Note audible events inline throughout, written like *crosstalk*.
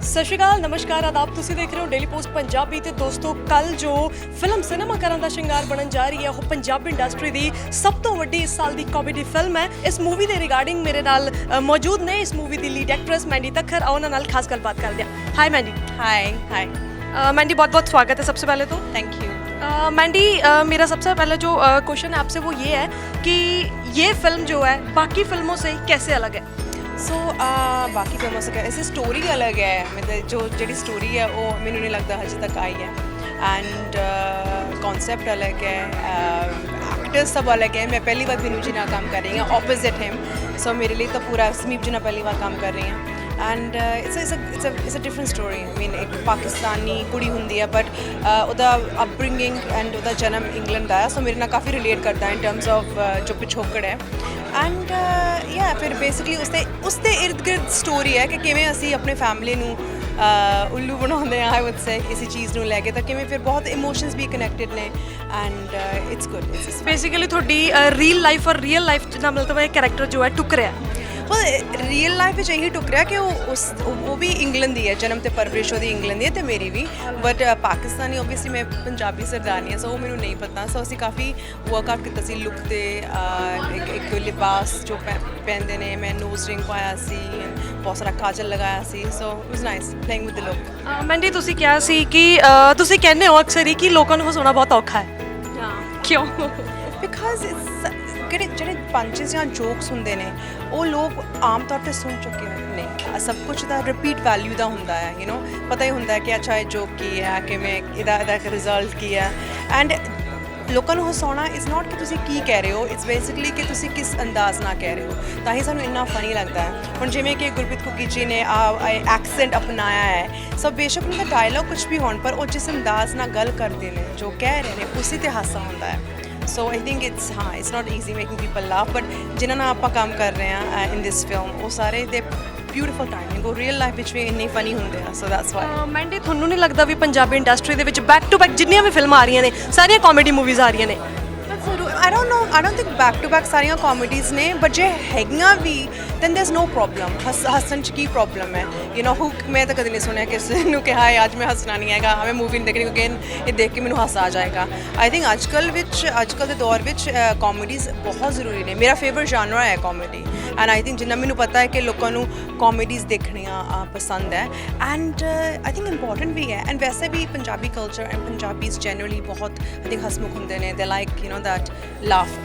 ਸਤਿ ਸ਼੍ਰੀ ਅਕਾਲ ਨਮਸਕਾਰ ਆਦਾਬ ਤੁਸੀਂ ਦੇਖ ਰਹੇ ਹੋ ਡੇਲੀ ਪੋਸਟ ਪੰਜਾਬੀ ਤੇ ਦੋਸਤੋ ਕੱਲ ਜੋ ਫਿਲਮ ਸਿਨੇਮਾ ਕਰਨ ਦਾ ਸ਼ਿੰਗਾਰ ਬਣਨ ਜਾ ਰਹੀ ਹੈ ਉਹ ਪੰਜਾਬ ਇੰਡਸਟਰੀ ਦੀ ਸਭ ਤੋਂ ਵੱਡੀ ਇਸ ਸਾਲ ਦੀ ਕਾਮੇਡੀ ਫਿਲਮ ਹੈ ਇਸ ਮੂਵੀ ਦੇ ਰਿਗਾਰਡਿੰਗ ਮੇਰੇ ਨਾਲ ਅ, ਮੌਜੂਦ ਨੇ ਇਸ ਮੂਵੀ ਦੀ ਲੀਡ ਐਕਟਰੈਸ ਮੈਂਡੀ ਤੱਖਰ ਆਓ ਉਹਨਾਂ ਨਾਲ ਖਾਸ ਗੱਲਬਾਤ ਕਰਦੇ ਹਾਂ ਹਾਈ ਮੈਂਡੀ हाय हाय मैंडी बहुत बहुत स्वागत है सबसे पहले तो थैंक यू अ, मैंडी अ, मेरा सबसे पहले जो क्वेश्चन है आपसे वो ये है कि ये फिल्म जो है बाकी फिल्मों से कैसे अलग है ਸੋ uh, ਬਾਕੀ ਫਿਲਮਾਂ ਸੇ ਇਸ ਸਟੋਰੀ ਅਲੱਗ ਹੈ। ਮਤਲਬ ਜੋ ਜਿਹੜੀ ਸਟੋਰੀ ਹੈ, ਉਹ ਮੈਨੂੰ ਨਹੀਂ ਲੱਗਦਾ ਹਜੇ ਤੱਕ ਆਈ ਹੈ। ਐਂਡ ਕਨਸੈਪਟ uh, ਅਲੱਗ ਹੈ। ਐਕਟਰਸ ਸਭ ਅਲੱਗ ਹੈ। ਮੈਂ ਪਹਿਲੀ ਵਾਰ ਬਿਨੂ ਜੀ ਨਾਲ ਕੰਮ ਕਰ ਰਹੀ ਹਾਂ। ਆਪੋਜ਼ਿਟ ਹਿਮ ਸੋ ਮੇਰੇ ਲਈ ਤਾਂ ਪੂਰਾ ਸਮੀਪ ਜੀ ਨਾਲ ਪਹਿਲੀ ਵਾਰ ਕੰਮ ਕਰ ਰਹੀ ਹਾਂ। And it's it's it's it's a different story I mean ਇੱਕ ਪਾਕਿਸਤਾਨੀ ਕੁੜੀ ਹੁੰਦੀ ਹੈ ਬਟ uh, ਉਹਦਾ ਅਪਬ੍ਰਿੰਗਿੰਗ ਐਂਡ ਉਹਦਾ ਜਨਮ ਇੰਗਲੈਂਡ ਦਾ ਹੈ। ਸੋ ਮੇਰੇ ਨਾਲ ਕਾਫੀ ਰਿਲੇਟ ਕਰਦਾ ਇਨ ਟਰਮਸ ਆਫ ਜੋ ਪਿਛੋਕੜ ਹੈ। ਐਂਡ ਯਾ uh, ਫਿਰ ਬੇਸਿਕਲੀ ਉਸਤੇ ਉਸਤੇ ਇਰਦ ਗਿਰਦ ਸਟੋਰੀ ਹੈ ਕਿ ਕਿਵੇਂ ਅਸੀਂ ਆਪਣੇ ਫੈਮਿਲੀ ਨੂੰ ਉੱਲੂ ਬਣਾਉਂਦੇ ਆ ਆਈ ਊਡ ਸੇ ਕਿਸੇ ਚੀਜ਼ ਨੂੰ ਲੈ ਕੇ, ਤਾਂ ਕਿਵੇਂ ਫਿਰ ਬਹੁਤ ਇਮੋਸ਼ਨਸ ਵੀ ਕਨੈਕਟਡ ਨੇ ਐਂਡ ਇਟਸ ਗੁੱਡ ਬੇਸਿਕਲੀ ਤੁਹਾਡੀ ਰੀਅਲ ਲਾਈਫ ਔਰ ਰੀਅਲ ਲਾਈਫ ਦਾ ਮਤਲਬ ਇਹ ਕੈਰੈਕਟਰ ਜੋ ਹੈ, ਟੁਕ ਰਿਹਾ ਹੈ। Well ਰੀਅਲ ਲਾਈਫ ਵਿੱਚ ਇਹੀ ਟੁਕਰਿਆ ਕਿ ਉਹ ਉਸ ਉਹ ਵੀ ਇੰਗਲੈਂਡ ਦੀ ਹੈ। ਜਨਮ ਤੇ ਪਰਵਰਿਸ਼ ਉਹਦੀ ਇੰਗਲੈਂਡ ਦੀ ਹੈ ਤੇ ਮੇਰੀ ਵੀ। ਬਟ ਪਾਕਿਸਤਾਨੀ ਓਬਵੀਅਸਲੀ ਮੈਂ ਪੰਜਾਬੀ ਸਰਦਾਰਨੀ ਹਾਂ ਸੋ ਉਹ ਮੈਨੂੰ ਨਹੀਂ ਪਤਾ। ਸੋ ਅਸੀਂ ਕਾਫੀ ਵਰਕਆਊਟ ਕੀਤਾ ਸੀ ਲੁੱਕ ਤੇ ਇੱਕ ਇੱਕ ਲਿਬਾਸ ਜੋ ਪਹਿ- ਪਹਿਨਦੇ ਨੇ। ਮੈਂ ਨੋਜ਼ ਰਿੰਗ ਪਾਇਆ ਸੀ ਬਹੁਤ ਸਾਰਾ ਕਾਜਲ ਲਗਾਇਆ ਸੀ। So it was nice playing with the look Mandy ਤੁਸੀਂ ਕਿਹਾ ਸੀ ਕਿ ਤੁਸੀਂ ਕਹਿੰਦੇ ਹੋ ਅਕਸਰ ਹੀ ਕਿ ਲੋਕਾਂ ਨੂੰ ਹਸਾਉਣਾ ਬਹੁਤ ਔਖਾ ਹੈ। ਹਾਂ। ਕਿਉਂ? ਬਿਕਾਜ਼ ਇਟਸ ਕਿਹੜੇ ਜਿਹੜੇ ਪੰਚਸ ਜਾਂ ਜੋਕਸ ਹੁੰਦੇ ਨੇ, ਉਹ ਲੋਕ ਆਮ ਤੌਰ ਤੇ ਸੁਣ ਚੁੱਕੇ ਨੇ। ਸਭ ਕੁਝ ਦਾ ਰਿਪੀਟ ਵੈਲਿਊ ਦਾ ਹੁੰਦਾ ਹੈ ਯੂ نو ਪਤਾ ਹੀ ਹੁੰਦਾ ਹੈ ਕਿ ਅੱਛਾ, ਇਹ ਜੋਕ ਕੀ ਹੈ, ਕਿਵੇਂ ਇਹਦਾ ਇਹਦਾ ਰਿਜ਼ਲਟ ਕੀ ਹੈ। ਐਂਡ ਲੋਕਾਂ ਨੂੰ ਹਸਾਉਣਾ ਇਜ਼ ਨਾਟ ਕਿ ਤੁਸੀਂ ਕੀ ਕਹਿ ਰਹੇ ਹੋ ਇਟਸ ਬੇਸਿਕਲੀ ਕਿ ਤੁਸੀਂ ਕਿਸ ਅੰਦਾਜ਼ ਨਾਲ ਕਹਿ ਰਹੇ ਹੋ। ਤਾਂ ਹੀ ਸਾਨੂੰ ਇੰਨਾ ਫਨੀ ਲੱਗਦਾ ਹੈ। ਹੁਣ ਜਿਵੇਂ ਕਿ ਗੁਰਪ੍ਰੀਤ ਕੁੱਕੀ ਜੀ ਨੇ ਆ ਐਕਸੈਂਟ ਅਪਣਾਇਆ ਹੈ ਸੋ ਬੇਸ਼ੱਕ ਉਹਨਾਂ ਦਾ ਡਾਇਲੌਗ ਕੁਝ ਵੀ ਹੋਣ, ਪਰ ਉਹ ਜਿਸ ਅੰਦਾਜ਼ ਨਾਲ ਗੱਲ ਕਰਦੇ ਨੇ, ਜੋ ਕਹਿ ਰਹੇ ਨੇ, ਉਸੇ ਤੇ ਹਾਸਾ ਹੁੰਦਾ ਹੈ। ਸੋ ਆਈ ਥਿੰਕ ਇਟਸ ਹਾਂ it's not easy making people laugh but ਜਿਨ੍ਹਾਂ ਨਾਲ ਆਪਾਂ ਕੰਮ ਕਰ ਰਹੇ ਹਾਂ ਇਨ ਦਿਸ ਫਿਲਮ ਉਹ ਸਾਰੇ ਦੇ ਬਿਊਟੀਫੁਲ ਟਾਈਮਿੰਗ ਉਹ ਰੀਅਲ ਲਾਈਫ ਵਿੱਚ ਵੀ ਇੰਨੇ ਫਨੀ ਹੁੰਦੇ ਆ ਸੋ ਦੈਟਸ ਵਾਈ ਮੈਂਡੀ ਤੁਹਾਨੂੰ ਨਹੀਂ ਲੱਗਦਾ ਵੀ ਪੰਜਾਬੀ ਇੰਡਸਟਰੀ ਦੇ ਵਿੱਚ ਬੈਕ ਟੂ ਬੈਕ ਜਿੰਨੀਆਂ ਵੀ ਫਿਲਮਾਂ ਆ ਰਹੀਆਂ ਨੇ ਸਾਰੀਆਂ ਕਾਮੇਡੀ ਮੂਵੀਜ਼ ਆ ਰਹੀਆਂ ਨੇ I don't know I don't think back to back ਸਾਰੀਆਂ ਕਾਮੇਡੀਜ਼ ਨੇ ਬਟ ਜੇ ਹੈਗੀਆਂ ਵੀ then there is no problem ਹੱਸਣ ਚ ਕੀ ਪ੍ਰੋਬਲਮ ਹੈ ਯੂ نو ਹੂ ਮੈਂ ਤਾਂ ਕਦੇ ਨਹੀਂ ਸੁਣਿਆ ਕਿਸੇ ਨੂੰ ਕਿਹਾ ਹੈ ਅੱਜ ਮੈਂ ਹੱਸਣਾ ਨਹੀਂ ਹੈਗਾ ਮੈਂ ਮੂਵੀ ਨਹੀਂ ਦੇਖਣੀ ਕਿਉਂਕਿ ਇਹ ਦੇਖ ਕੇ ਮੈਨੂੰ ਹਾਸਾ ਆ ਜਾਏਗਾ ਆਈ ਥਿੰਕ ਅੱਜਕੱਲ ਵਿੱਚ ਅੱਜਕੱਲ ਦੇ ਦੌਰ ਵਿੱਚ ਕਾਮੇਡੀਜ਼ ਬਹੁਤ ਜ਼ਰੂਰੀ ਨੇ ਮੇਰਾ ਫੇਵਰਿਟ ਜਨਰਾ ਹੈ ਕਾਮੇਡੀ ਐਂਡ ਆਈ ਥਿੰਕ ਜਿੰਨਾ ਮੈਨੂੰ ਪਤਾ ਹੈ ਕਿ ਲੋਕਾਂ ਨੂੰ ਕਾਮੇਡੀਜ਼ ਦੇਖਣੀਆਂ ਅ, ਪਸੰਦ ਹੈ ਐਂਡ ਆਈ ਥਿੰਕ ਇੰਪੋਰਟੈਂਟ ਵੀ ਹੈ ਐਂਡ ਵੈਸੇ ਵੀ Punjabi culture and Punjabis generally ਬਹੁਤ ਆਈ ਥਿੰਕ ਹਸਮੁਖ ਹੁੰਦੇ ਨੇ ਦੇ like you know that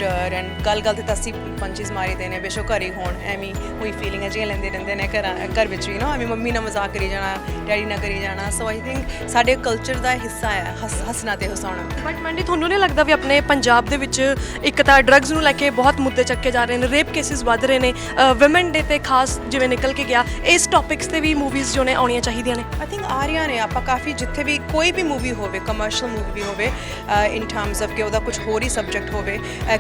laughter and ਗੱਲ ਗੱਲ ਤੇ ਤਾਂ ਅਸੀਂ ਪੰਚੀਜ਼ ਮਾਰੀਦੇ ਨੇ ਬੇਸ਼ੱਕ ਘਰ ਹੋਣ ਐਵੇਂ ਉਹੀ ਫੀਲਿੰਗ ਹੈ ਜਿਹੀਆਂ ਲੈਂਦੇ ਰਹਿੰਦੇ ਨੇ ਘਰਾਂ ਘਰ ਵਿੱਚ ਵੀ نو ਐਵੇਂ ਮੰਮੀ ਨਾਲ ਮਜ਼ਾਕ ਕਰੀ ਜਾਣਾ ਡੈਡੀ ਨਾਲ ਕਰੀ ਜਾਣਾ ਸੋ ਆਈ ਥਿੰਕ ਸਾਡੇ ਕਲਚਰ ਦਾ ਹਿੱਸਾ ਹੈ ਹੱਸ- ਹੱਸਣਾ ਤੇ ਹਸਾਉਣਾ। ਬਟ ਮੈਂਡੀ ਤੁਹਾਨੂੰ ਨਹੀਂ ਲੱਗਦਾ ਵੀ ਆਪਣੇ ਪੰਜਾਬ ਦੇ ਵਿੱਚ ਇੱਕ ਤਾਂ ਡਰੱਗਸ ਨੂੰ ਲੈ ਕੇ ਬਹੁਤ ਮੁੱਦੇ ਚੱਕੇ ਜਾ ਰਹੇ ਨੇ ਰੇਪ ਕੇਸਿਸ ਵੱਧ ਰਹੇ ਨੇ ਔਮਨ ਡੇ ਤੇ ਖਾਸ ਜਿਵੇਂ ਨਿਕਲ ਕੇ ਗਿਆ ਇਸ ਟੌਪਿਕਸ ਤੇ ਵੀ ਮੂਵੀਜ਼ ਜੋ ਨੇ ਆਉਣੀਆਂ ਚਾਹੀਦੀਆਂ ਨੇ। ਆਈ ਥਿੰਕ ਆ ਰਹੀਆਂ ਨੇ ਆਪਾਂ ਕਾਫੀ ਜਿੱਥੇ ਵੀ ਕੋਈ ਵੀ ਮੂਵੀ ਹੋਵੇ ਕਮਰਸ਼ੀਅਲ ਮੂਵੀ ਹੋਵੇ ਇਨ ਟਰਮਸ ਆਫ ਕਿ ਉਹਦਾ ਕੁਝ ਹੋਰ ਹੀ ਸਬਜੈਕਟ ਹੋਵੇ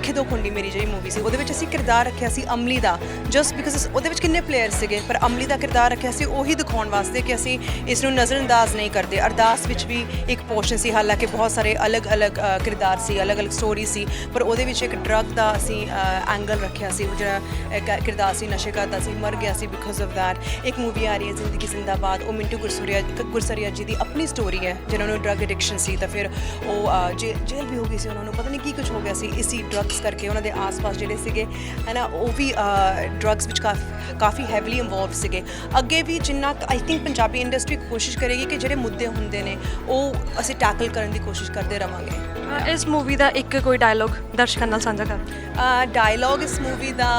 ਅਹ, ਦੋ ਖੁੰਡੀ ਮੇਰੀ ਜਿਹੜੀ ਮੂਵੀ ਸੀ ਉਹਦੇ ਵਿੱਚ ਅਸੀਂ ਕਿਰਦਾਰ ਰੱਖਿਆ ਸੀ ਅਮਲੀ ਦਾ ਜਸਟ ਬਿਕਾਜ਼ ਉਹਦੇ ਵਿੱਚ ਕਿੰਨੇ ਪਲੇਅਰ ਸੀਗੇ ਪਰ ਅਮਲੀ ਦਾ ਕਿਰਦਾਰ ਰੱਖਿਆ ਸੀ ਉਹੀ ਦਿਖਾਉਣ ਵਾਸਤੇ ਕਿ ਅਸੀਂ ਇਸ ਨੂੰ ਨਜ਼ਰਅੰਦਾਜ਼ ਨਹੀਂ ਕਰਦੇ। ਅਰਦਾਸ ਵਿੱਚ ਵੀ ਇੱਕ ਪੋਰਸ਼ਨ ਸੀ ਹਾਲਾਂਕਿ ਬਹੁਤ ਸਾਰੇ ਅਲੱਗ-ਅਲੱਗ ਕਿਰਦਾਰ ਸੀ ਅਲੱਗ-ਅਲੱਗ ਸਟੋਰੀ ਸੀ ਪਰ ਉਹਦੇ ਵਿੱਚ ਇੱਕ ਡਰੱਗ ਦਾ ਅਸੀਂ ਐਂਗਲ ਰੱਖਿਆ ਸੀ ਉਹ ਜਿਹੜਾ ਕਿਰਦਾਰ ਸੀ ਨਸ਼ੇ ਕਰਦਾ ਸੀ ਮਰ ਗਿਆ ਸੀ ਬਿਕਾਜ਼ ਆਫ ਦੈਟ ਇੱਕ ਮੂਵੀ ਆ ਰਹੀ ਹੈ ਜ਼ਿੰਦਗੀ ਜ਼ਿੰਦਾਬਾਦ ਉਹ ਮਿੰਟੂ ਗੁਰਸੂਰੀਆ ਗੁਰਸਰੀਆ ਜੀ ਦੀ ਆਪਣੀ ਸਟੋਰੀ ਹੈ ਜਿਨ੍ਹਾਂ ਨੂੰ ਡਰੱਗ ਐਡਿਕਸ਼ਨ ਸੀ ਤਾਂ ਫਿਰ ਉਹ ਜੇ ਜੇਲ੍ਹ ਵੀ ਹੋ ਗਈ ਸੀ ਉਹਨਾਂ ਨੂੰ ਪਤਾ ਨਹੀਂ ਕੀ ਕੁਝ ਹੋ ਗਿਆ ਸੀ ਇਸੀ ਡਰੱਗਸ ਕਰਕੇ ਉਹਨਾਂ ਦੇ ਆਸ-ਪਾਸ ਜਿਹੜੇ ਸੀਗੇ ਹਨਾ ਉਹ ਵੀ ਡਰੱਗਸ ਵਿੱਚ ਕਾਫੀ ਹੈਵੀਲੀ ਇਨਵੋਲਵਡ ਸੀਗੇ। ਅੱਗੇ ਵੀ ਜਿੰਨਾ ਆਈ ਥਿੰਕ ਪੰਜਾਬੀ ਇੰਡਸਟਰੀ ਕੋਸ਼ਿਸ਼ ਕਰੇਗੀ ਕਿ ਜਿਹੜੇ ਮੁੱਦੇ ਹੁੰਦੇ ਨੇ ਉਹ ਅਸੀਂ ਟੈਕਲ ਕਰਨ ਦੀ ਕੋਸ਼ਿਸ਼ ਕਰਦੇ ਰਵਾਂਗੇ। ਇਸ ਮੂਵੀ ਦਾ ਇੱਕ ਕੋਈ ਡਾਇਲੋਗ ਦਰਸ਼ਕਾਂ ਨਾਲ ਸਾਂਝਾ ਕਰ। ਡਾਇਲੌਗ ਇਸ ਮੂਵੀ ਦਾ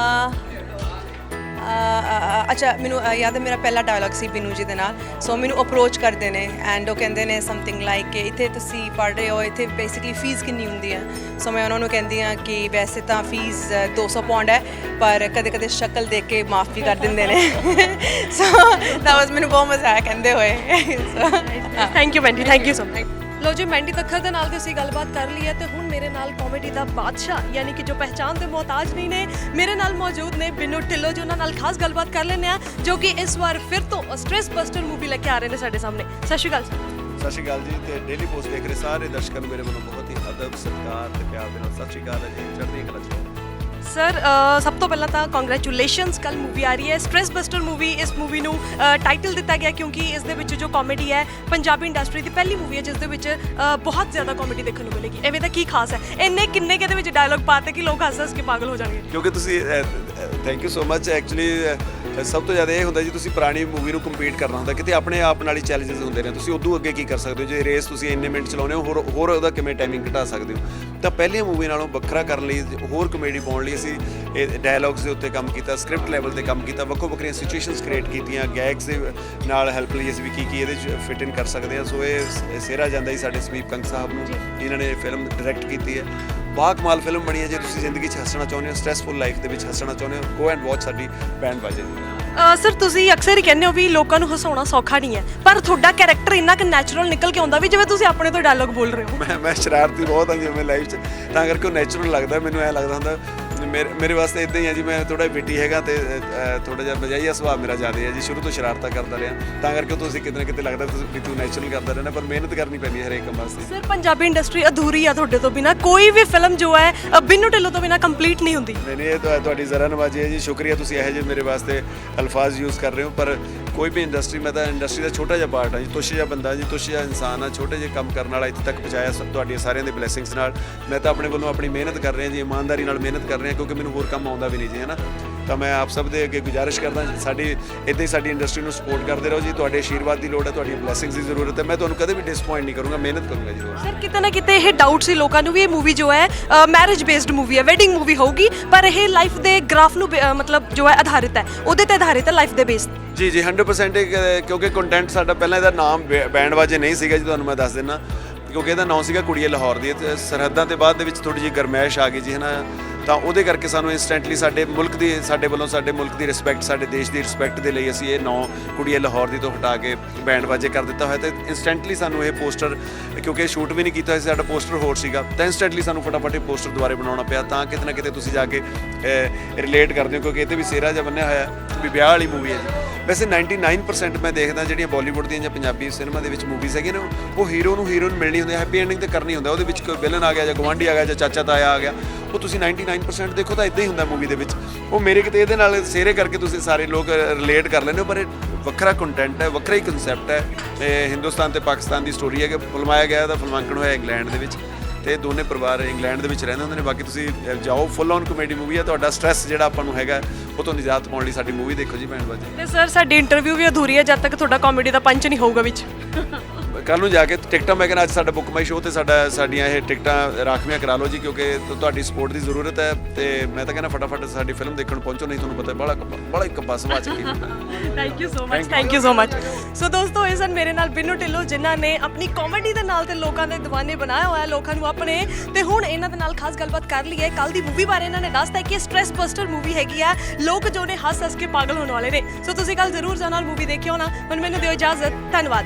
ਅੱਛਾ ਮੈਨੂੰ ਯਾਦ ਹੈ ਮੇਰਾ ਪਹਿਲਾ ਡਾਇਲੌਗ ਸੀ ਬਿਨੂ ਜੀ ਦੇ ਨਾਲ। ਸੋ ਮੈਨੂੰ ਅਪਰੋਚ ਕਰਦੇ ਨੇ ਐਂਡ ਉਹ ਕਹਿੰਦੇ ਨੇ ਸਮਥਿੰਗ ਲਾਈਕ ਕਿ ਇੱਥੇ ਤੁਸੀਂ ਪੜ੍ਹ ਰਹੇ ਹੋ ਇੱਥੇ ਬੇਸਿਕਲੀ ਫੀਸ ਕਿੰਨੀ ਹੁੰਦੀ ਹੈ? ਸੋ ਮੈਂ ਉਹਨਾਂ ਨੂੰ ਕਹਿੰਦੀ ਆ ਕਿ ਵੈਸੇ ਤਾਂ ਫੀਸ 200 ਪਾਉਂਡ ਹੈ ਪਰ ਕਦੇ ਕਦੇ ਸ਼ਕਲ ਦੇਖ ਕੇ ਮਾਫ ਵੀ ਕਰ ਦਿੰਦੇ ਨੇ। *laughs* ਸੋ that was ਮੈਨੂੰ ਬਹੁਤ ਮਜ਼ਾ ਆਇਆ ਕਹਿੰਦੇ ਹੋਏ। So thank you Mandy thank you so much ਲੋ ਜੀ ਮੈਂਡੀ ਤੱਖਰ ਦੇ ਨਾਲ ਤੇ ਅਸੀਂ ਗੱਲਬਾਤ ਕਰ ਲਈ ਹੈ ਤੇ ਹੁਣ ਮੇਰੇ ਨਾਲ ਕਾਮੇਡੀ ਦਾ ਬਾਦਸ਼ਾਹ, ਯਾਨੀ ਕਿ ਜੋ ਪਹਿਚਾਨ ਦੇ ਮੁਹਤਾਜ ਨਹੀਂ ਨੇ, ਮੇਰੇ ਨਾਲ ਮੌਜੂਦ ਨੇ ਬਿਨੂ ਢਿੱਲੋਂ ਜੀ, ਉਹਨਾਂ ਨਾਲ ਖਾਸ ਗੱਲਬਾਤ ਕਰ ਲੈਂਦੇ ਆ ਜੋ ਕਿ ਇਸ ਵਾਰ ਫਿਰ ਤੋਂ ਸਟ੍ਰੈਸ ਬਸਟਰ ਮੂਵੀ ਲੈ ਕੇ ਆ ਰਹੇ ਨੇ ਸਾਡੇ ਸਾਹਮਣੇ। ਸਤਿ ਸ਼੍ਰੀ ਅਕਾਲ ਸਰ ਸਤਿ ਸ਼੍ਰੀ ਅਕਾਲ ਜੀ, ਤੇ ਡੇਲੀ ਪੋਸਟ ਦੇਖ ਰਹੇ ਸਾਰੇ ਦਰਸ਼ਕਾਂ ਨੂੰ ਮੇਰੇ ਵੱਲੋਂ ਬਹੁਤ ਹੀ ਅਦਬ, ਸਤਿਕਾਰ ਤੇ ਪਿਆਰ ਦੇ ਨਾਲ ਸਤਿ ਸ਼੍ਰੀ ਅਕਾਲ ਜੀ ਚੜ੍ਹਦੀ ਕਲਾ ਚ ਸਰ ਸਭ ਤੋਂ ਪਹਿਲਾਂ ਤਾਂ ਕੰਗ੍ਰੈਚੁਲੇਸ਼ਨਸ ਕੱਲ ਮੂਵੀ ਆ ਰਹੀ ਹੈ। ਸਟ੍ਰੈਸ ਬਸਟਰ ਮੂਵੀ ਇਸ ਮੂਵੀ ਨੂੰ ਟਾਈਟਲ ਦਿੱਤਾ ਗਿਆ ਕਿਉਂਕਿ ਇਸ ਦੇ ਵਿੱਚ ਜੋ ਕਾਮੇਡੀ ਹੈ, ਪੰਜਾਬੀ ਇੰਡਸਟਰੀ ਦੀ ਪਹਿਲੀ ਮੂਵੀ ਹੈ, ਜਿਸ ਦੇ ਵਿੱਚ ਬਹੁਤ ਜ਼ਿਆਦਾ ਕਾਮੇਡੀ ਦੇਖਣ ਨੂੰ ਮਿਲੇਗੀ। ਐਵੇਂ ਦਾ ਕੀ ਖਾਸ ਹੈ? ਇੰਨੇ ਕਿੰਨੇ ਕਿਤੇ ਵਿੱਚ ਡਾਇਲੌਗ ਪਾਤੇ ਕਿ ਲੋਕ ਹੱਸ ਹੱਸ ਕੇ ਪਾਗਲ ਹੋ ਜਾਣਗੇ। ਕਿਉਂਕਿ ਤੁਸੀਂ thank you so much actually ਸਭ ਤੋਂ ਜ਼ਿਆਦਾ ਇਹ ਹੁੰਦਾ ਜੀ ਤੁਸੀਂ ਪੁਰਾਣੀ ਮੂਵੀ ਨੂੰ ਕੰਪੀਟ ਕਰਨਾ ਹੁੰਦਾ ਕਿਤੇ ਆਪਣੇ ਆਪ ਨਾਲ ਹੀ ਚੈਲੰਜਸ ਹੁੰਦੇ ਨੇ। ਤੁਸੀਂ ਉਦੋਂ ਅੱਗੇ ਕੀ ਕਰ ਸਕਦੇ ਹੋ? ਜੇ ਰੇਸ ਤੁਸੀਂ ਇੰਨੇ ਮਿੰਟ ਚਲਾਉਂਦੇ ਹੋ ਹੋਰ ਹੋਰ ਉਹਦਾ ਕਿਵੇਂ ਟਾਈਮਿੰਗ ਘਟਾ ਸਕਦੇ ਹੋ? ਤਾਂ ਪਹਿਲੀਆਂ ਮੂਵੀ ਨਾਲੋਂ ਵੱਖਰਾ ਕਰਨ ਲਈ ਹੋਰ ਕਮੇਡੀ ਪਾਉਣ ਲਈ ਅਸੀਂ ਇਹ ਡਾਇਲੌਗਸ ਦੇ ਉੱਤੇ ਕੰਮ ਕੀਤਾ ਸਕ੍ਰਿਪਟ ਲੈਵਲ ਤੇ ਕੰਮ ਕੀਤਾ ਵੱਖੋ ਵੱਖਰੀਆਂ ਸਿਚੁਏਸ਼ਨਸ ਕ੍ਰੀਏਟ ਕੀਤੀਆਂ ਗੈਗਸ ਦੇ ਨਾਲ ਹੈਲਪ ਲਈ ਅਸੀਂ ਵੀ ਕੀ ਕੀ ਇਹਦੇ ਚ ਫਿਟ ਇਨ ਕਰ ਸਕਦੇ ਹਾਂ। ਸੋ ਇਹ ਸਿਹਰਾ ਜਾਂਦਾ ਜੀ ਸਾਡੇ ਸਮੀਪ ਕੰਗ ਸਾਹਿਬ ਨੂੰ ਜਿਨ੍ਹਾਂ ਨੇ ਫਿਲਮ ਡਾਇਰੈਕਟ ਕੀਤੀ ਹੈ। ਬਾ ਕਮਾਲ ਫਿਲਮ ਬਣੀ ਹੈ ਜੇ ਤੁਸੀਂ ਜ਼ਿੰਦਗੀ 'ਚ ਹੱਸਣਾ ਚਾਹੁੰਦੇ ਹੋ ਸਟ੍ਰੈਸਫੁਲ ਲਾਈਫ ਦੇ ਵਿੱਚ ਹੱਸਣਾ ਚਾਹੁੰਦੇ ਹੋ ਗੋ ਐਂਡ ਵਾਚ ਸਾਡੀ ਬੈਂਡ ਬਾਜੇ ਸਰ ਤੁਸੀਂ ਅਕਸਰ ਹੀ ਕਹਿੰਦੇ ਹੋ ਵੀ ਲੋਕਾਂ ਨੂੰ ਹਸਾਉਣਾ ਸੌਖਾ ਨਹੀਂ ਹੈ ਪਰ ਤੁਹਾਡਾ ਕੈਰੈਕਟਰ ਇੰਨਾ ਕਿ ਨੈਚੁਰਲ ਨਿਕਲ ਕੇ ਆਉਂਦਾ ਵੀ ਜਿਵੇਂ ਤੁਸੀਂ ਆਪਣੇ ਤੋਂ ਡਾਇਲੌਗ ਬੋਲ ਰਹੇ ਹੋ। ਮੈਂ ਮੈਂ ਸ਼ਰਾਰਤੀ ਬਹੁਤ ਹਾਂ ਜਿਵੇਂ ਲਾਈਫ 'ਚ ਤਾਂ ਕਰਕੇ ਉਹ ਨੈਚੁਰਲ ਲੱਗਦਾ ਮੈਨੂੰ ਐ ਲੱਗਦਾ ਹੁੰਦਾ ਮੇਰੇ ਮੇਰੇ ਵਾਸਤੇ ਇਦਾਂ ਹੀ ਹੈ ਜੀ ਮੈਂ ਥੋੜਾ ਬਿੱਟੀ ਹੈਗਾ ਤੇ ਥੋੜਾ ਜਿਹਾ ਬਜਾਈਆ ਸੁਭਾਅ ਮੇਰਾ ਜ਼ਿਆਦਾ ਹੈ ਜੀ ਸ਼ੁਰੂ ਤੋਂ ਸ਼ਰਾਰਤਾਂ ਕਰਦਾ ਰਿਹਾ। ਤਾਂ ਕਰਕੇ ਤੁਸੀਂ ਕਿਤੇ ਨਾ ਕਿਤੇ ਲੱਗਦਾ ਤੁਸੀਂ ਵੀ ਤੂੰ ਨੈਚੁਰਲ ਕਰਦਾ ਰਹਿਣਾ ਪਰ ਮਿਹਨਤ ਕਰਨੀ ਪੈਂਦੀ ਹੈ ਹਰੇਕ ਕੰਮ ਵਾਸਤੇ। ਸਰ ਪੰਜਾਬੀ ਇੰਡਸਟਰੀ ਅਧੂਰੀ ਆ ਤੁਹਾਡੇ ਤੋਂ ਬਿਨਾ। ਕੋਈ ਵੀ ਫਿਲਮ ਜੋ ਹੈ ਬਿੰਨੂ ਢਿੱਲੋਂ ਤੋਂ ਬਿਨਾ ਕੰਪਲੀਟ ਨਹੀਂ ਹੁੰਦੀ। ਨਹੀਂ ਨਹੀਂ ਇਹ ਤੁਹਾਡੀ ਜ਼ਰਾ ਨਵਾਜੀ ਹੈ ਜੀ ਸ਼ੁਕਰੀਆ ਤੁਸੀਂ ਇਹੋ ਜਿਹੇ ਮੇਰੇ ਵਾਸਤੇ ਅਲਫਾਜ਼ ਯੂਜ਼ ਕਰ ਰਹੇ ਹੋ ਪਰ ਕੋਈ ਵੀ ਇੰਡਸਟਰੀ ਮੈਂ ਤਾਂ ਇੰਡਸਟਰੀ ਦਾ ਛੋਟਾ ਜਿਹਾ ਪਾਰਟ ਹਾਂ ਜੀ, ਤੁਸ਼ ਜਿਹਾ ਬੰਦਾ, ਜੀ ਤੁਸ਼ ਜਿਹਾ ਇਨਸਾਨ ਆ, ਛੋਟੇ ਜਿਹੇ ਕੰਮ ਕਰਨ ਵਾਲਾ ਇੱਥੇ ਤੱਕ ਪਹੁੰਚਾਇਆ ਸ- ਤੁਹਾਡੀਆਂ ਸਾਰਿਆਂ ਦੇ ਬਲੇਸਿੰਗਸ ਨਾਲ। ਮੈਂ ਤਾਂ ਆਪਣੇ ਵੱਲੋਂ ਆਪਣੀ ਮਿਹਨਤ ਕਰ ਰਿਹਾ ਜੀ, ਇਮਾਨਦਾਰੀ ਨਾਲ ਮਿਹਨਤ ਕਰ ਰਿਹਾ, ਕਿਉਂਕਿ ਮੈਨੂੰ ਹੋਰ ਕੰਮ ਆਉਂਦਾ ਵੀ ਨਹੀਂ ਜੀ ਹੈ ਨਾ ਤਾਂ ਮੈਂ ਆਪ ਸਭ ਦੇ ਅੱਗੇ ਗੁਜ਼ਾਰਿਸ਼ ਕਰਦਾ, ਸਾਡੀ, ਇੱਦਾਂ ਹੀ ਸਾਡੀ ਇੰਡਸਟਰੀ ਨੂੰ ਸਪੋਰਟ ਕਰਦੇ ਰਹੋ ਜੀ, ਤੁਹਾਡੇ ਆਸ਼ੀਰਵਾਦ ਦੀ ਲੋੜ ਹੈ, ਤੁਹਾਡੀਆਂ ਬਲੇਸਿੰਗਸ ਦੀ ਜ਼ਰੂਰਤ ਹੈ। ਮੈਂ ਤੁਹਾਨੂੰ ਕਦੇ ਵੀ ਡਿਸਪਾਇੰਟ ਨਹੀਂ ਕਰੂੰਗਾ, ਮਿਹਨਤ ਕਰੂੰਗਾ ਜੀ ਸਰ, ਕਿਤੇ ਨਾ ਕਿਤੇ ਇਹ ਡਾਊਟ ਸੀ ਲੋਕਾਂ ਨੂੰ ਵੀ, ਇਹ ਮੂਵੀ ਜੋ ਹੈ ਮੈਰਿਜ ਬੇਸਡ ਮੂਵੀ ਹੈ ਵੈਡਿੰਗ ਮੂਵੀ ਹੋਊਗੀ, ਪਰ ਇਹ ਲਾਈਫ ਦੇ ਗ੍ਰਾਫ ਨੂੰ ਮਤਲਬ ਜੋ ਹੈ, ਆਧਾਰਿਤ ਹੈ, ਉਹਦੇ ਤੇ ਆਧਾਰਿਤ ਹੈ ਲਾਈਫ ਦੇ ਬੇਸ ਜੀ ਜੀ 100% ਕਿਉਂਕਿ ਕੰਟੈਂਟ ਸਾਡਾ ਪਹਿਲਾਂ ਇਹਦਾ ਨਾਮ ਬੈ- ਬੈਂਡ ਵਾਜੇ ਨਹੀਂ ਸੀਗਾ ਜੀ, ਤੁਹਾਨੂੰ ਮੈਂ ਦੱਸ ਦਿੰਨਾ। ਕਿਉਂਕਿ ਇਹਦਾ ਨਾਮ ਸੀਗਾ ਕੁੜੀਏ ਲਾਹੌਰ ਦੀ। ਤੇ ਸਰਹੱਦਾਂ ਦੇ ਬਾਅਦ ਦੇ ਵਿੱਚ ਥੋੜੀ ਜਿਹੀ ਗਰਮੈਸ਼ ਆ ਗਈ ਜੀ, ਹਨਾ। ਤਾਂ ਉਹਦੇ ਕਰਕੇ ਸਾਨੂੰ ਇਨਸਟੈਂਟਲੀ ਸਾਡੇ ਮੁਲਕ ਦੀ, ਸਾਡੇ ਵੱਲੋਂ ਸਾਡੇ ਮੁਲਕ ਦੀ ਰਿਸਪੈਕਟ ਸਾਡੇ ਦੇਸ਼ ਦੀ ਰਿਸਪੈਕਟ ਦੇ ਲਈ ਅਸੀਂ ਇਹ ਨਾਂ ਕੁੜੀਏ ਲਾਹੌਰ ਦੀ ਤੋਂ ਹਟਾ ਕੇ ਬੈਂਡ ਵਾਜੇ ਕਰ ਦਿੱਤਾ ਹੋਇਆ। ਤੇ ਇਨਸਟੈਂਟਲੀ ਸਾਨੂੰ ਇਹ ਪੋਸਟਰ ਕਿਉਂਕਿ ਸ਼ੂਟ ਵੀ ਨਹੀਂ ਕੀਤਾ ਹੋਇਆ ਸੀ, ਸਾਡਾ ਪੋਸਟਰ ਹੋਰ ਸੀਗਾ। ਤਾਂ ਇਨਸਟੈਂਟਲੀ ਸਾਨੂੰ ਫਟਾਫਟ ਇਹ ਪੋਸਟਰ ਦੁਬਾਰੇ ਬਣਾਉਣਾ ਪਿਆ। ਤਾਂ ਕਿਤੇ ਨਾ ਕਿਤੇ ਤੁਸੀਂ ਜਾ ਕੇ ਰਿਲੇਟ ਕਰਦੇ ਹੋ, ਕਿਉਂਕਿ ਇਹ ਇਹਦੇ ਵੀ ਸਿਹਰਾ ਜਿਹਾ ਬੰਨਿਆ ਹੋਇਆ, ਵੀ ਵਿਆਹ ਵਾਲੀ ਮੂਵੀ ਹੈ ਜੀ। ਵੈਸੇ 99% ਮੈਂ ਦੇਖਦਾ ਜਿਹੜੀਆਂ ਬਾਲੀਵੁੱਡ ਦੀਆਂ ਜਾਂ ਪੰਜਾਬੀ ਸਿਨੇਮਾ ਦੇ ਵਿੱਚ ਮੂਵੀਜ਼ ਹੈਗੀਆਂ ਨੇ, ਉਹ ਹੀਰੋ ਨੂੰ ਹੀਰੋਇਨ ਮਿਲਣੀ ਹੁੰਦੀ ਹੈ ਹੈਪੀ ਐਂਡਿੰਗ ਤੇ ਕਰਨੀ ਹੁੰਦਾ ਉਹਦੇ ਵਿੱਚ ਕੋਈ ਵਿਲਨ ਆ ਗਿਆ ਜਾਂ ਗਵਾਂਢੀ ਆ ਗਿਆ ਜਾਂ ਚਾਚਾ ਤਾਇਆ ਆ ਗਿਆ, ਉਹ ਤੁਸੀਂ 99% ਦੇਖੋ ਤਾਂ ਇਦਾਂ ਹੀ ਹੁੰਦਾ ਮੂਵੀ ਦੇ ਵਿੱਚ। ਉਹ ਮੇਰੇ ਕਿਤੇ ਇਹਦੇ ਨਾਲ ਸਿਹਰੇ ਕਰਕੇ ਤੁਸੀਂ ਸਾਰੇ ਲੋਕ ਰਿਲੇਟ ਕਰ ਲੈਂਦੇ ਹੋ, ਪਰ ਇਹ ਵੱਖਰਾ ਕੰਟੈਂਟ ਹੈ, ਵੱਖਰਾ ਹੀ ਕਨਸੈਪਟ ਹੈ। ਇਹ ਹਿੰਦੁਸਤਾਨ ਤੇ ਪਾਕਿਸਤਾਨ ਦੀ ਸਟੋਰੀ ਹੈ ਕਿ ਫਿਲਮਾਇਆ ਗਿਆ ਇਹਦਾ ਫਿਲਮਾਂਕਣ ਹੋਇਆ ਇੰਗਲੈਂਡ ਦੇ ਵਿੱਚ। ਤੇ ਦੋਨੇ ਪਰਿਵਾਰ ਇੰਗਲੈਂਡ ਦੇ ਵਿੱਚ ਰਹਿੰਦੇ ਹੁੰਦੇ ਨੇ। ਬਾਕੀ ਤੁਸੀਂ ਜਾਓ ਫੁੱਲ ਔਨ ਕਮੇਡੀ ਮੂਵੀ ਹੈ ਤੁਹਾਡਾ ਸਟ੍ਰੈਸ ਜਿਹੜਾ ਆਪਾਂ ਨੂੰ ਹੈਗਾ, ਉਹ ਤੋਂ ਨਿਜਾਤ ਪਾਉਣ ਲਈ ਸਾਡੀ ਮੂਵੀ ਦੇਖੋ ਜੀ ਭੈਣ ਬਾਜੀ ਤੇ ਸਰ ਸਾਡੀ ਇੰਟਰਵਿਊ ਵੀ ਅਧੂਰੀ ਹੈ, ਜਦ ਤੱਕ ਤੁਹਾਡਾ ਕਾਮੇਡੀ ਦਾ ਪੰਚ ਨਹੀਂ ਹੋਊਗਾ ਵਿੱਚ। ਕੱਲ ਨੂੰ ਜਾ ਕੇ ਟਿਕਟਾਂ ਮੈਂ ਕਹਿੰਦਾ ਅੱਜ ਸਾਡਾ ਬੁੱਕ ਮਾਈ ਸ਼ੋਅ ਤੇ ਸਾਡਾ ਸਾਡੀਆਂ ਇਹ ਟਿਕਟਾਂ ਰਾਖਵੀਆਂ ਕਰਾ ਲਓ ਜੀ ਕਿਉਂਕਿ ਤੁਹਾਡੀ ਸਪੋਰਟ ਦੀ ਜ਼ਰੂਰਤ ਹੈ ਤੇ ਮੈਂ ਤਾਂ ਕਹਿੰਦਾ ਫਟਾਫਟ ਸਾਡੀ ਫਿਲਮ ਦੇਖਣ ਪਹੁੰਚੋ ਨਹੀਂ ਤੁਹਾਨੂੰ ਪਤਾ ਬੜਾ ਬੜਾ ਇੱਕ ਬੱਸ ਵਾ ਚੱਕੀ thank you so much thank you so much so ਦੋਸਤੋ ਇਹ ਸਨ ਮੇਰੇ ਨਾਲ ਬਿੰਨੂ ਢਿੱਲੋਂ ਜਿਨ੍ਹਾਂ ਨੇ ਆਪਣੀ ਕਾਮੇਡੀ ਦੇ ਨਾਲ ਤੇ ਲੋਕਾਂ ਦੇ دیਵਾਨੇ ਬਣਾਇਆ ਹੋਇਆ ਲੋਕਾਂ ਨੂੰ ਆਪਣੇ। ਤੇ ਹੁਣ ਇਹਨਾਂ ਦੇ ਨਾਲ ਖਾਸ ਗੱਲਬਾਤ ਕਰ ਲਈ ਹੈ ਕੱਲ ਦੀ ਮੂਵੀ ਬਾਰੇ ਇਹਨਾਂ ਨੇ ਦੱਸਤਾ ਕਿ ਸਟ੍ਰੈਸ ਬਸਟਰ ਮੂਵੀ ਹੈਗੀ ਆ। ਲੋਕ ਜੋ ਨੇ ਹੱਸ ਹੱਸ ਕੇ ਪਾਗਲ ਹੋਣ ਵਾਲੇ ਨੇ। ਸੋ ਤੁਸੀਂ ਕੱਲ ਜ਼ਰੂਰ ਜਾਣਾ ਮੂਵੀ ਦੇਖਿਓ ਨਾ। ਹੁਣ ਮੈਨੂੰ ਦਿਓ ਇਜਾਜ਼ਤ। ਧੰਨਵਾਦ।